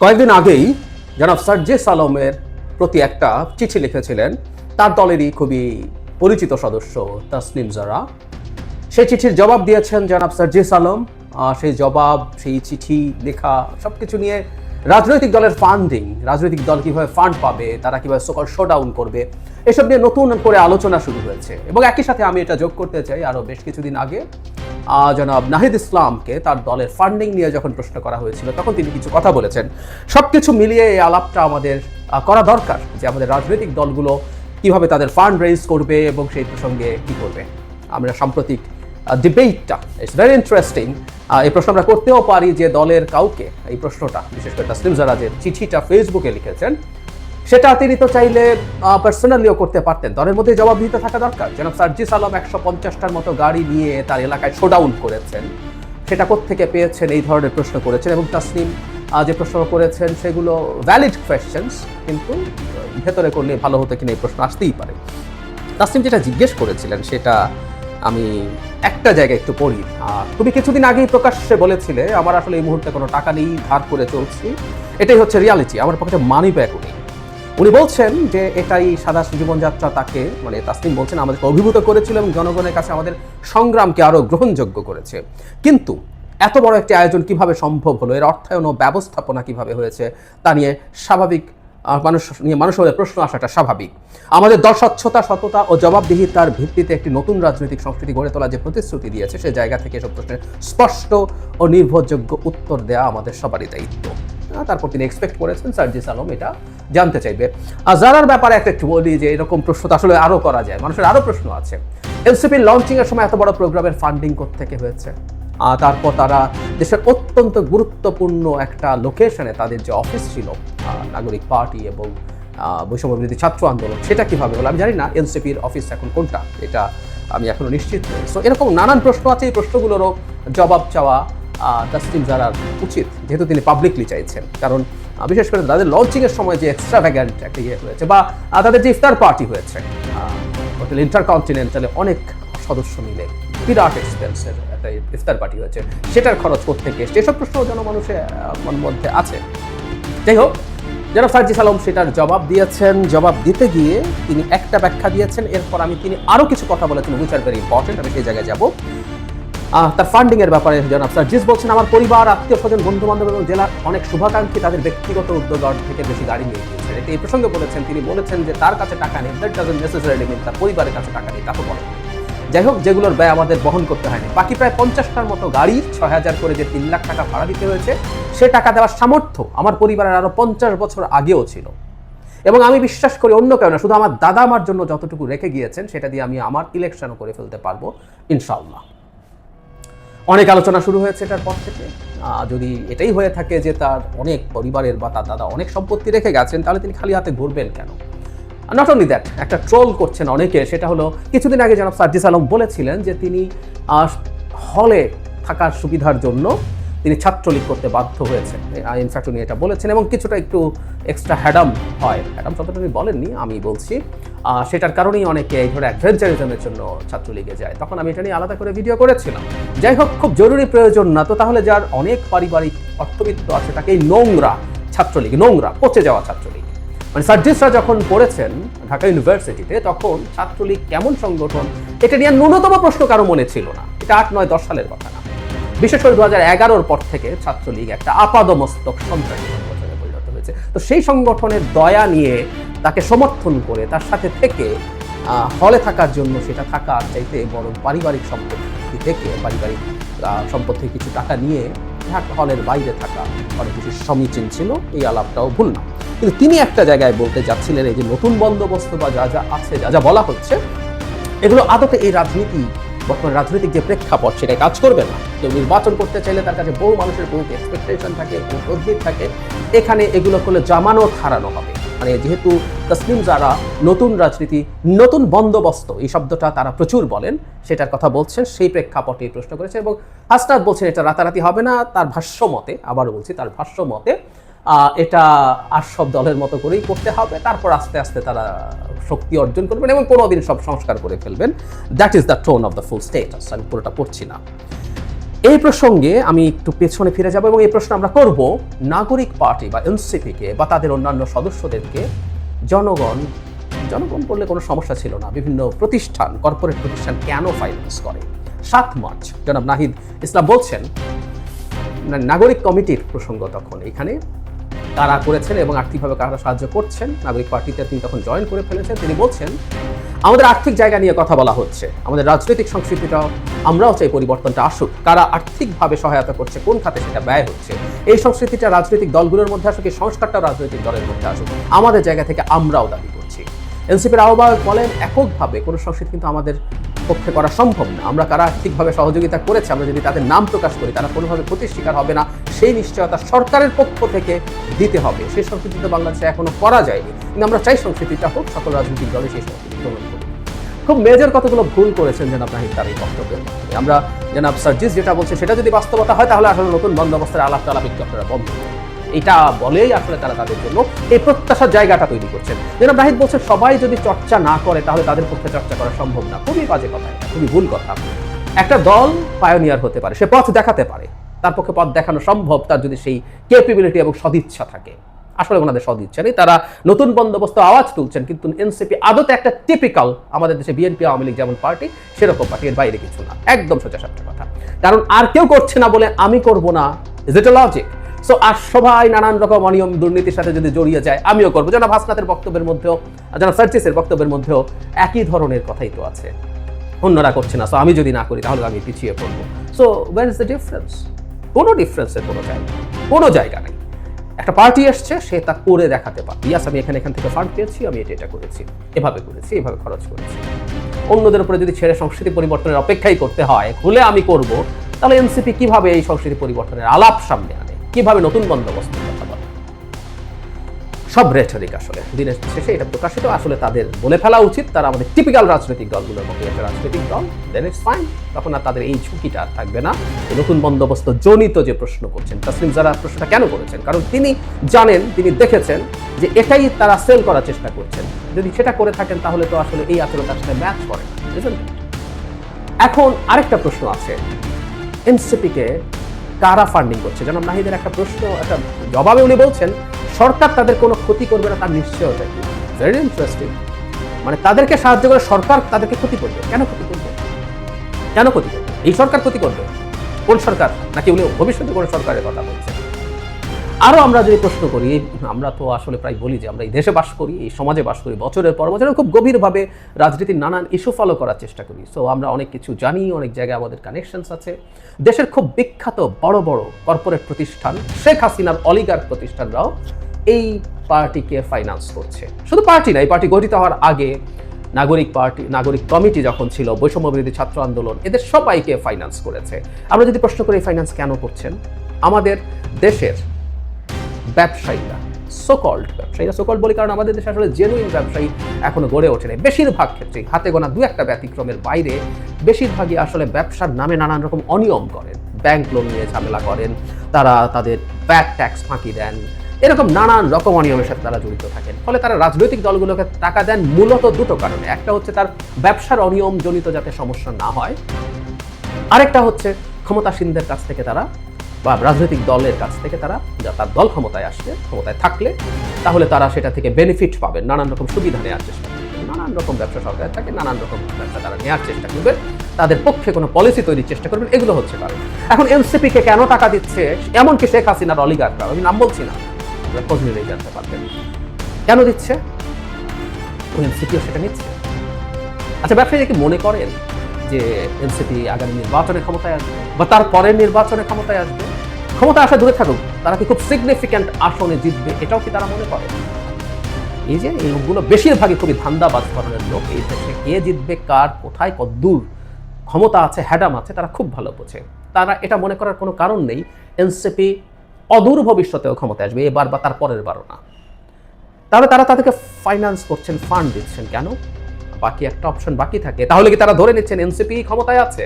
কয়েকদিন আগেই জনাব সার্জেস আলমের প্রতি একটা চিঠি লিখেছিলেন। তার দলেরই খুবই পরিচিত সদস্য তাসলিম জারা। সেই চিঠির জবাব দিয়েছেন জনাব সার্জেস আলম সেই জবাব, সেই চিঠি, লেখা সব কিছু নিয়ে রাজনৈতিক দলের ফান্ডিং রাজনৈতিক দল কীভাবে ফান্ড পাবে, তারা কীভাবে সকল শো ডাউন করবে, এসব নিয়ে নতুন করে আলোচনা শুরু হয়েছে। এবং একই সাথে আমি এটা যোগ করতে চাই, আরও বেশ কিছুদিন আগে জনাব নাহিদ ইসলামকে তার দলের ফান্ডিং নিয়ে যখন প্রশ্ন করা হয়েছিল, তখন তিনি কিছু কথা বলেছেন। সব কিছু মিলিয়ে এই আলাপটা আমাদের করা দরকার যে আমাদের রাজনৈতিক দলগুলো কীভাবে তাদের ফান্ড রেজ করবে এবং সেই প্রসঙ্গে কি করবে। আমরা সাম্প্রতিক ডিবেটটা ইটস ভেরি ইন্টারেস্টিং এই প্রশ্ন আমরা করতেও পারি যে দলের কাউকে এই প্রশ্নটা, বিশেষ করে তাসলিম জারাজের চিঠিটা ফেসবুকে লিখেছেন, সেটা তিনি তো চাইলে পার্সোনালিও করতে পারতেন। দলের মধ্যে জবাব দিতে থাকা দরকার। যেন সার্জিস আলম একশো পঞ্চাশটার মতো গাড়ি নিয়ে তার এলাকায় শোডাউন করেছেন। সেটা কোত্থেকে পেয়েছেন এই ধরনের প্রশ্ন করেছেন এবং তাসলিম যে প্রশ্ন করেছেন, সেগুলো ভ্যালিড কোয়েশ্চেন্স কিন্তু ভেতরে করলে ভালো হতো কিনা এই প্রশ্ন আসতেই পারে। তাসলিম যেটা জিজ্ঞেস করেছিলেন, সেটা আমি একটা জায়গায় একটু পড়ি। তুমি কিছুদিন আগেই প্রকাশ্যে বলেছিলে, আমার আসলে এই মুহূর্তে কোনো টাকা নেই, ধার করে চলছি। এটাই হচ্ছে রিয়ালিটি আমার পক্ষে মানি ব্যাগও নেই। উনি বলছেন যে, এটাই সাদা জীবনযাত্রা তাকে মানে তাসলিম বলছেন, আমাদেরকে অভিভূত করেছিল এবং জনগণের কাছে আমাদের সংগ্রামকে আরও গ্রহণযোগ্য করেছে। কিন্তু এত বড় একটি আয়োজন কীভাবে সম্ভব হলো? এর অর্থায়ন ও ব্যবস্থাপনা কীভাবে হয়েছে? তা নিয়ে স্বাভাবিক মানুষ নিয়ে মানুষের মধ্যে প্রশ্ন আসাটা স্বাভাবিক। আমাদের দল সততা ও জবাবদিহিতার ভিত্তিতে একটি নতুন রাজনৈতিক সংস্কৃতি গড়ে তোলা যে প্রতিশ্রুতি দিয়েছে, সে জায়গা থেকে এসব প্রশ্নের স্পষ্ট ও নির্ভরযোগ্য উত্তর দেওয়া আমাদের সবারই দায়িত্ব। তারপর তিনি এক্সপেক্ট করেছেন সার্জিস আলম এটা জানতে চাইবে। আর জারার ব্যাপারে একটা একটু বলি যে, এরকম প্রশ্ন তো আসলে আরও করা যায়, মানুষের আরও প্রশ্ন আছে। এলসিপির লঞ্চিংয়ের সময় এত বড় প্রোগ্রামের ফান্ডিং থেকে হয়েছে? তারপর তারা দেশের অত্যন্ত গুরুত্বপূর্ণ একটা লোকেশনে তাদের যে অফিস ছিল নাগরিক পার্টি এবং বৈষম্য বিরোধী ছাত্র আন্দোলন, সেটা কীভাবে হলো? আমি জানি না, এনসিপির অফিস এখন কোনটা? এটা আমি এখনও নিশ্চিত নই। সো এরকম নানান প্রশ্ন আছে, এই প্রশ্নগুলোরও জবাব চাওয়া তাসলিম জারার উচিত, যেহেতু তিনি পাবলিকলি চাইছেন। কারণ বিশেষ করে তাদের লঞ্চিংয়ের সময় যে এক্সট্রাভ্যাগ্যান্ট একটা ইয়ে হয়েছে, বা তাদের যে ইফতার পার্টি হয়েছে হোটেল ইন্টারকন্টিনেন্টালে অনেক সদস্য মিলে, বিরাট এক্সপেন্সের একটা ইফতার পার্টি হয়েছে। সেটার খরচ করতে এসছে? এসব প্রশ্ন জনমানুষের মধ্যে আছে। যাই হোক যারা ফার্জিস আলম সেটার জবাব দিয়েছেন। জবাব দিতে গিয়ে তিনি একটা ব্যাখ্যা দিয়েছেন। এরপর আমি তিনি আরও কিছু কথা বলেছেন উইচ আর ভেরি ইম্পর্টেন্ট আমি সেই জায়গায় যাব। তার ফান্ডিং এর ব্যাপারে জনাব সার্জিস বলছেন, আমার পরিবার, আত্মীয় স্বজন বন্ধু বান্ধব এবং জেলার অনেক শুভাকাঙ্ক্ষী তাদের ব্যক্তিগত উদ্যোগ থেকে বেশি গাড়ি নিয়ে গিয়েছেন। এটা এই প্রসঙ্গে বলেছেন। তিনি বলেছেন যে, তার কাছে টাকা নেই দ্যাট ডাজন্ট নেসেসারিলি মিন তার পরিবারের কাছে টাকা নেই, তা তো বলেন। যাই হোক, যেগুলোর ব্যয় আমাদের বহন করতে হয়নি। বাকি প্রায় পঞ্চাশটার মতো গাড়ি ছয় হাজার করে যে তিন লাখ টাকা ভাড়া দিতে হয়েছে, সে টাকা দেওয়ার সামর্থ্য আমার পরিবারের আরও পঞ্চাশ বছর আগেও ছিল। এবং আমি বিশ্বাস করি অন্য কেউ না, শুধু আমার দাদা আমার জন্য যতটুকু রেখে গিয়েছেন, সেটা দিয়ে আমি আমার ইলেকশনও করে ফেলতে পারব ইনশাল্লাহ অনেক আলোচনা শুরু হয়েছে এটার পর থেকে। যদি এটাই হয়ে থাকে যে তার অনেক পরিবারের বা তার দাদা অনেক সম্পত্তি রেখে গেছেন, তাহলে তিনি খালি হাতে ঘুরবেন কেন? নট অনলি দ্যাট একটা ট্রোল করছেন অনেকে, সেটা হলো কিছুদিন আগে জনাব সার্জিস আলম বলেছিলেন যে তিনি হলে থাকার সুবিধার জন্য তিনি ছাত্রলীগ করতে বাধ্য হয়েছেন। ইনফ্যাক্ট উনি এটা বলেছেন এবং কিছুটা একটু এক্সট্রা হ্যাডাম হয়। হ্যাডাম শব্দটা উনি বলেননি, আমি বলছি সেটার কারণেই অনেকে এই ধরে অ্যাডভেঞ্চারিজমের জন্য ছাত্রলীগে যায়। তখন আমি এটা নিয়ে আলাদা করে ভিডিও করেছিলাম। যাই হোক, খুব জরুরি প্রয়োজন না, তো তাহলে যার অনেক পারিবারিক অর্থবিত্ত আছে তাকে এই নোংরা ছাত্রলীগ, নোংরা, পচে যাওয়া ছাত্রলীগ। মানে সার্জিসরা যখন পড়েছেন ঢাকা ইউনিভার্সিটিতে, তখন ছাত্রলীগ কেমন সংগঠন? এটা নিয়ে ন্যূনতম প্রশ্ন কারও মনে ছিল না। এটা আট, নয়, দশ সালের কথা না। বিশেষ করে দু হাজার এগারোর পর থেকে ছাত্রলীগ একটা আপাদমস্তক সন্ত্রাসী সংগঠনে পরিণত হয়েছে। তো সেই সংগঠনের দয়া নিয়ে তাকে সমর্থন করে, তার সাথে থেকে হলে থাকার জন্য সেটা থাকা চাইতে বরং পারিবারিক সম্পত্তি থেকে পারিবারিক থেকে কিছু টাকা নিয়ে হলের বাইরে থাকা অনেক বেশি সমীচীন ছিল। এই আলাপটাও ভুল না। কিন্তু তিনি একটা জায়গায় বলতে যাচ্ছিলেন, এই যে নতুন বন্দোবস্ত বা যা যা আছে, যা যা বলা হচ্ছে, এগুলো আদতে এই রাজনীতি, বর্তমান রাজনৈতিক যে প্রেক্ষাপট সেটাই কাজ করবে না। কেউ নির্বাচন করতে চাইলে তার কাছে বহু মানুষের বহু এক্সপেকটেশন থাকে, বহু তদবির থাকে। এখানে এগুলো করলে জামানত হারানো হবে। মানে যেহেতু তসলিম যারা নতুন রাজনীতি, নতুন বন্দোবস্ত, এই শব্দটা তারা প্রচুর বলেন, সেটার কথা বলছেন, সেই প্রেক্ষাপটে প্রশ্ন করেছে এবং হাসনাত বলছেন, এটা রাতারাতি হবে না, তার ভাষ্য মতে, আবারও বলছি, তার ভাষ্য মতে এটা আর সব দলের মতো করেই করতে হবে। তারপর আস্তে আস্তে তারা শক্তি অর্জন করবেন এবং কোনোদিন সব সংস্কার করে ফেলবেন। That is the tone of the full status আমি পুরোটা পড়ছি না। এই প্রসঙ্গে আমি একটু পেছনে ফিরে যাব এবং এই প্রশ্ন আমরা করব, নাগরিক পার্টি বা এনসিপিকে বা তাদের অন্যান্য সদস্যদেরকে, জনগণ জনগণ করলে কোনো সমস্যা ছিল না। বিভিন্ন প্রতিষ্ঠান, কর্পোরেট প্রতিষ্ঠান কেন ফাইন্যান্স করে? সাত মার্চ, জনাব নাহিদ ইসলাম বলছেন নাগরিক কমিটির প্রসঙ্গ তখন এখানে। কারা করেছেন এবং আর্থিকভাবে কারা সাহায্য করছেন, নাগরিক পার্টিতে তিনি তখন জয়েন করে ফেলেছেন, তিনি বলছেন, আমাদের আর্থিক জায়গা নিয়ে কথা বলা হচ্ছে, আমাদের রাজনৈতিক সংস্কৃতিটাও, আমরাও চাই পরিবর্তনটা আসুক। কারা আর্থিকভাবে সহায়তা করছে, কোন খাতে সেটা ব্যয় হচ্ছে? এই সংস্কৃতিটা রাজনৈতিক দলগুলোর মধ্যে আসুক, এই সংস্কারটা রাজনৈতিক দলের মধ্যে আসুক। আমাদের জায়গা থেকে আমরাও দাবি করছি। এনসিপির আহ্বায়ক বলেন, এককভাবে কোনো সংস্কৃতি কিন্তু আমাদের পক্ষে করা সম্ভব না। আমরা কারা আর্থিকভাবে সহযোগিতা করেছে, আমরা যদি তাদের নাম প্রকাশ করি, তারা কোনোভাবে ক্ষতির শিকার হবে না, সেই নিশ্চয়তা সরকারের পক্ষ থেকে দিতে হবে। সেই সংস্কৃতি তো বাংলাদেশে এখনও করা যায়নি। কিন্তু আমরা চাই সংস্কৃতিটা হোক, সকল রাজনৈতিক দলে সেই সংস্কৃতি গ্রহণ করি খুব মেজর কতগুলো ভুল করেছেন জনাব নাহিদ তার এই বক্তব্যের আমরা জনাব সার্জিস যেটা বলছে, সেটা যদি বাস্তবতা হয়, তাহলে আসলে নতুন বন্দোবস্তের আলাপ একটু আপনারা বন্ধ করুন। এটা বলেই আসলে তারা তাদের জন্য এই প্রত্যাশার জায়গাটা তৈরি করছেন। জনাব নাহিদ বলছে, সবাই যদি চর্চা না করে তাহলে তাদের পক্ষে চর্চা করা সম্ভব না। খুবই বাজে কথা এটা, খুবই ভুল কথা। একটা দল পায়োনিয়ার হতে পারে, সে পথ দেখাতে পারে। তার পক্ষে পথ দেখানো সম্ভব, তার যদি সেই ক্যাপেবিলিটি এবং সদিচ্ছা থাকে। আসলে ওনাদের সদিচ্ছা নেই। তারা নতুন বন্দোবস্ত আওয়াজ তুলছেন, কিন্তু এনসিপি আদতে একটা টিপিক্যাল আমাদের দেশে বিএনপি, আওয়ামী লীগ যেমন পার্টি সেরকম পার্টি এর বাইরে কিছু না। একদম সোজা কথা। কারণ আর কেউ করছে না বলে আমি করব না। ইজ ইট লজিক সো আর সবাই নানান রকম অনিয়ম দুর্নীতির সাথে যদি জড়িয়ে যায়, আমিও করব। যেন ভাসনাথের বক্তব্যের মধ্যেও যেন সার্চিসের বক্তব্যের মধ্যেও একই ধরনের কথাই তো আছে। অন্যরা করছে না। সো আমি যদি না করি, তাহলে আমি পিছিয়ে পড়ব। So what is the difference কোনো ডিফারেন্সের কোনো জায়গা কোনো জায়গা নেই। একটা পার্টি এসছে, সে তা করে দেখাতে পারে। ইয়াস আমি এখানে এখান থেকে ফান্ড পেয়েছি, আমি এটা এটা করেছি। এভাবে করেছি, এভাবে খরচ করেছি। অন্যদের উপরে যদি ছেড়ে সংস্কৃতি পরিবর্তনের অপেক্ষাই করতে হয়, খুলে আমি করব, তাহলে এনসিপি কীভাবে এই সংস্কৃতি পরিবর্তনের আলাপ সামনে আনে কীভাবে নতুন বলে সব রেটরিক আসলে। দিনের শেষে এটা প্রকাশিত, আসলে তাদের বলে ফেলা উচিত। তারা আমাদের টিপিক্যাল রাজনৈতিক দলগুলোর মতো একটা রাজনৈতিক দল। দেন ইটস ফাইন তখন আর তাদের এই ঝুঁকিটা আর থাকবে না। নতুন বন্দোবস্ত জনিত যে প্রশ্ন করছেন, তাসলিম, যারা প্রশ্নটা কেন করেছেন? কারণ তিনি জানেন, তিনি দেখেছেন যে এটাই তারা সেল করার চেষ্টা করছেন। যদি সেটা করে থাকেন, তাহলে তো আসলে এই আচরণ তার সাথে ম্যাচ করে না বুঝলেন এখন আরেকটা প্রশ্ন আছে। এনসিপিকে কারা ফান্ডিং করছে? যেন নাহিদের একটা প্রশ্ন, একটা জবাবে উনি বলছেন, সরকার তাদের কোনো ক্ষতি করবে না, তার নিশ্চয়তা কি? ভেরি ইন্টারেস্টিং মানে তাদেরকে সাহায্য করে সরকার তাদেরকে ক্ষতি করবে। কেন ক্ষতি করবে? কেন ক্ষতি করবে? এই সরকার ক্ষতি করবে? কোন সরকার? নাকি উনি ভবিষ্যতে কোন সরকারের কথা বলছেন? আরও আমরা যদি প্রশ্ন করি, আমরা তো আসলে প্রায় বলি যে আমরা এই দেশে বাস করি, এই সমাজে বাস করি, বছরের পর বছর খুব গভীরভাবে রাজনীতির নানান ইস্যু ফলো করার চেষ্টা করি। সো আমরা অনেক কিছু জানি, অনেক জায়গায় আমাদের কানেকশনস আছে। দেশের খুব বিখ্যাত বড় বড় কর্পোরেট প্রতিষ্ঠান, শেখ হাসিনার অলিগার প্রতিষ্ঠানরাও এই পার্টিকে ফাইন্যান্স করছে। শুধু পার্টি না, এই পার্টি গঠিত হওয়ার আগে নাগরিক পার্টি, নাগরিক কমিটি যখন ছিল, বৈষম্য বিরোধী ছাত্র আন্দোলন, এদের সবাইকে ফাইন্যান্স করেছে। আমরা যদি প্রশ্ন করি ফাইন্যান্স কেন করছেন? আমাদের দেশের ব্যবসায়ীরা সোকল্ড ব্যবসায়ীরা সোকল্ড বলি কারণ আমাদের দেশে আসলে জেনুইন ব্যবসায়ী এখনও গড়ে ওঠেনি। বেশিরভাগ ক্ষেত্রে হাতে গোনা দু একটা ব্যতিক্রমের বাইরে বেশিরভাগই আসলে ব্যবসার নামে নানান রকম অনিয়ম করেন। ব্যাংক লোন নিয়ে ঝামেলা করেন, তারা তাদের ব্যাক ট্যাক্স ফাঁকি দেন, এরকম নানান রকম অনিয়মের সাথে তারা জড়িত থাকেন। ফলে তারা রাজনৈতিক দলগুলোকে টাকা দেন মূলত দুটো কারণে। একটা হচ্ছে তার ব্যবসার অনিয়ম জনিত যাতে সমস্যা না হয়, আরেকটা হচ্ছে ক্ষমতাসীনদের কাছ থেকে তারা বা রাজনৈতিক দলের কাছ থেকে তারা যা তার দল ক্ষমতায় আসবে ক্ষমতায় থাকলে, তাহলে তারা সেটা থেকে বেনিফিট পাবেন নানান রকম সুবিধা নেওয়ার চেষ্টা নানান রকম ব্যবসা সরকারের থাকে নানান রকম ব্যবসা তারা নেওয়ার চেষ্টা করবেন তাদের পক্ষে কোনো পলিসি তৈরির চেষ্টা করবেন, এগুলো হচ্ছে কারণ। এখন এনসিপি কে কেন টাকা দিচ্ছে, এমনকি শেখ হাসিনার অলিগাররা আমি নাম বলছি না খোঁজ নিলেই জানতে পারবেন। কেন দিচ্ছে? এনসিপিও সেটা নিচ্ছে? আচ্ছা ব্যবসায়ীরা কি মনে করেন যে এনসিপি আগামী নির্বাচনে ক্ষমতায় আসবে, বা তার পরের নির্বাচনে ক্ষমতায় আসবে? ক্ষমতা আসা দূরে থাকুক, তারা কি খুব সিগনিফিক্যান্ট আসনে জিতবে এটাও কি তারা মনে করে? এই যে এই লোকগুলো বেশিরভাগই খুবই ধান্দাবাজ ধরনের লোক, এই দেশে কে জিতবে, কার, কোথায় কদ্দূর ক্ষমতা আছে, হ্যাডাম আছে, তারা খুব ভালো বোঝে। তারা এটা মনে করার কোনো কারণ নেই, এনসিপি অদূর ভবিষ্যতেও ক্ষমতায় আসবে, এবার বা তার পরের বারও না। তাহলে তারা তাদেরকে ফাইন্যান্স করছেন ফান্ড দিচ্ছেন কেন? বাকি একটা অপশন বাকি থাকে। তাহলে কি তারা ধরে নিচ্ছেন এনসিপি ক্ষমতায় আছে?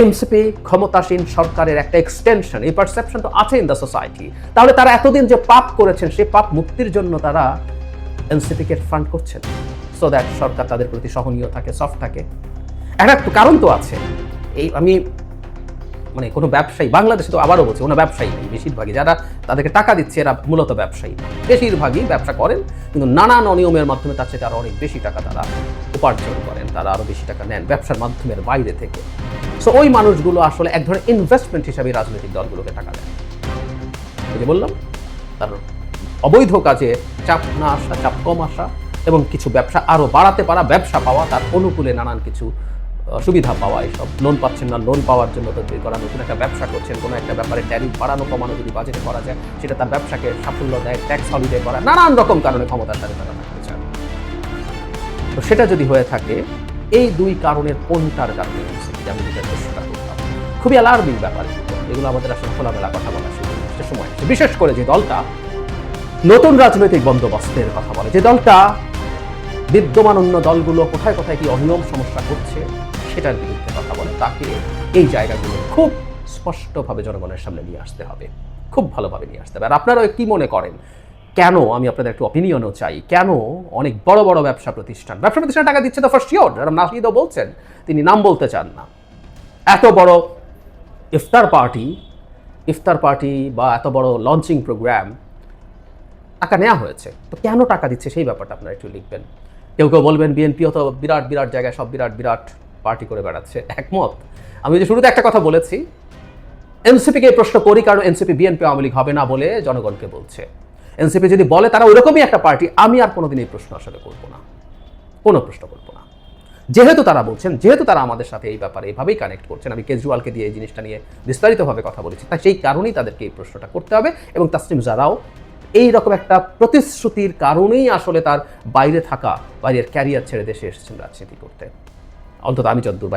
এনসিপি ক্ষমতাসীন সরকারের একটা এক্সটেনশন এই পারসেপশন তো আছে ইন দ্য সোসাইটি তাহলে তারা এতদিন যে পাপ করেছেন, সেই পাপ মুক্তির জন্য তারা এনসিপিকে ফান্ড করছেন। সো দ্যাট সরকার তাদের প্রতি সহনীয় থাকে সফট থাকে। একটা কারণ তো আছে। এই আমি মানে কোনো ব্যবসায়ী, বাংলাদেশে তো আবারও বলছে, কোনো ব্যবসায়ী নেই বেশিরভাগই। যারা তাদেরকে টাকা দিচ্ছে এরা মূলত ব্যবসায়ী। বেশিরভাগই ব্যবসা করেন, কিন্তু নানান অনিয়মের মাধ্যমে তার চেয়ে আরও অনেক বেশি টাকা তারা উপার্জন করেন, তারা আরও বেশি টাকা নেন ব্যবসার মাধ্যমের বাইরে থেকে। সো ওই মানুষগুলো আসলে এক ধরনের ইনভেস্টমেন্ট হিসাবে রাজনৈতিক দলগুলোকে টাকা দেন ওই যে বললাম, তার অবৈধ কাজে চাপ না আসা, চাপ কম আসা এবং কিছু ব্যবসা আরও বাড়াতে পারা, ব্যবসা পাওয়া, তার অনুকূলে নানান কিছু সুবিধা পাওয়া এইসব লোন পাচ্ছেন না লোন পাওয়ার জন্য তদবির করা নতুন একটা ব্যবসা করছেন, কোনো একটা ব্যাপারে ট্যারিফ বাড়ানো, কমানো যদি বাজেটে করা যায়, সেটা তার ব্যবসাকে সাফল্য দেয় ট্যাক্স হলিডে করা, নানান রকম কারণে ক্ষমতার সাথে তারা থাকতে চান। তো সেটা যদি হয়ে থাকে, এই দুই কারণের কোনটার কারণে আমি প্রশ্নটা করলাম। খুবই অ্যালার্মিং ব্যাপার। এগুলো আমাদের আসলে খোলামেলা কথা বলা শুরু সময়। বিশেষ করে যে দলটা নতুন রাজনৈতিক বন্দোবস্তের কথা বলে। যে দলটা বিদ্যমান অন্য দলগুলো কোথায় কোথায় কি অনিয়ম সমস্যা করছে সেটার বিরুদ্ধে কথা বলে। তাকে এই জায়গাগুলো খুব স্পষ্টভাবে জনগণের সামনে নিয়ে আসতে হবে। খুব ভালোভাবে নিয়ে আসতে হবে। আর আপনারাও কি মনে করেন? কেন আমি আপনাদের একটু অপিনিয়নও চাই? কেন অনেক বড় বড় ব্যবসা প্রতিষ্ঠান ব্যবসা প্রতিষ্ঠান টাকা দিচ্ছে তো ফার্স্ট শিওর যারা নাহিদও বলছেন, তিনি নাম বলতে চান না। এত বড় ইফতার পার্টি ইফতার পার্টি বা এত বড় লঞ্চিং প্রোগ্রাম টাকা নেওয়া হয়েছে। তো কেন টাকা দিচ্ছে? সেই ব্যাপারটা আপনারা একটু লিখবেন। কেউ কেউ বলবেন বিএনপিও তো বিরাট বিরাট জায়গায়, সব বিরাট বিরাট। পার্টি করে বেড়াচ্ছে, একমত। আমি যে শুরুতে একটা কথা বলেছি এনসিপিকে প্রশ্ন করি কারণ এনসিপি বিএনপি আওয়ামী লীগ হবে না বলে জনগণকে বলছে। এনসিপি যদি বলে তারা ওইরকমই একটা পার্টি, আমি আর কোনোদিন এই প্রশ্ন আসলে করব না। কোনো প্রশ্ন করব না। যেহেতু তারা বলছেন, যেহেতু তারা আমাদের সাথে এই ব্যাপারে এইভাবেই কানেক্ট করছেন, আমি কেজরিওয়ালকে দিয়ে এই জিনিসটা নিয়ে বিস্তারিতভাবে কথা বলেছি, তাই সেই কারণেই তাদেরকে এই প্রশ্নটা করতে হবে এবং তাসলিম জারাও এই রকম একটা প্রতিশ্রুতির কারণেই আসলে তার বাইরে থাকা, বাইরের ক্যারিয়ার ছেড়ে দেশে এসেছেন রাজনীতি করতে। অন্তত আমি যদ্দূর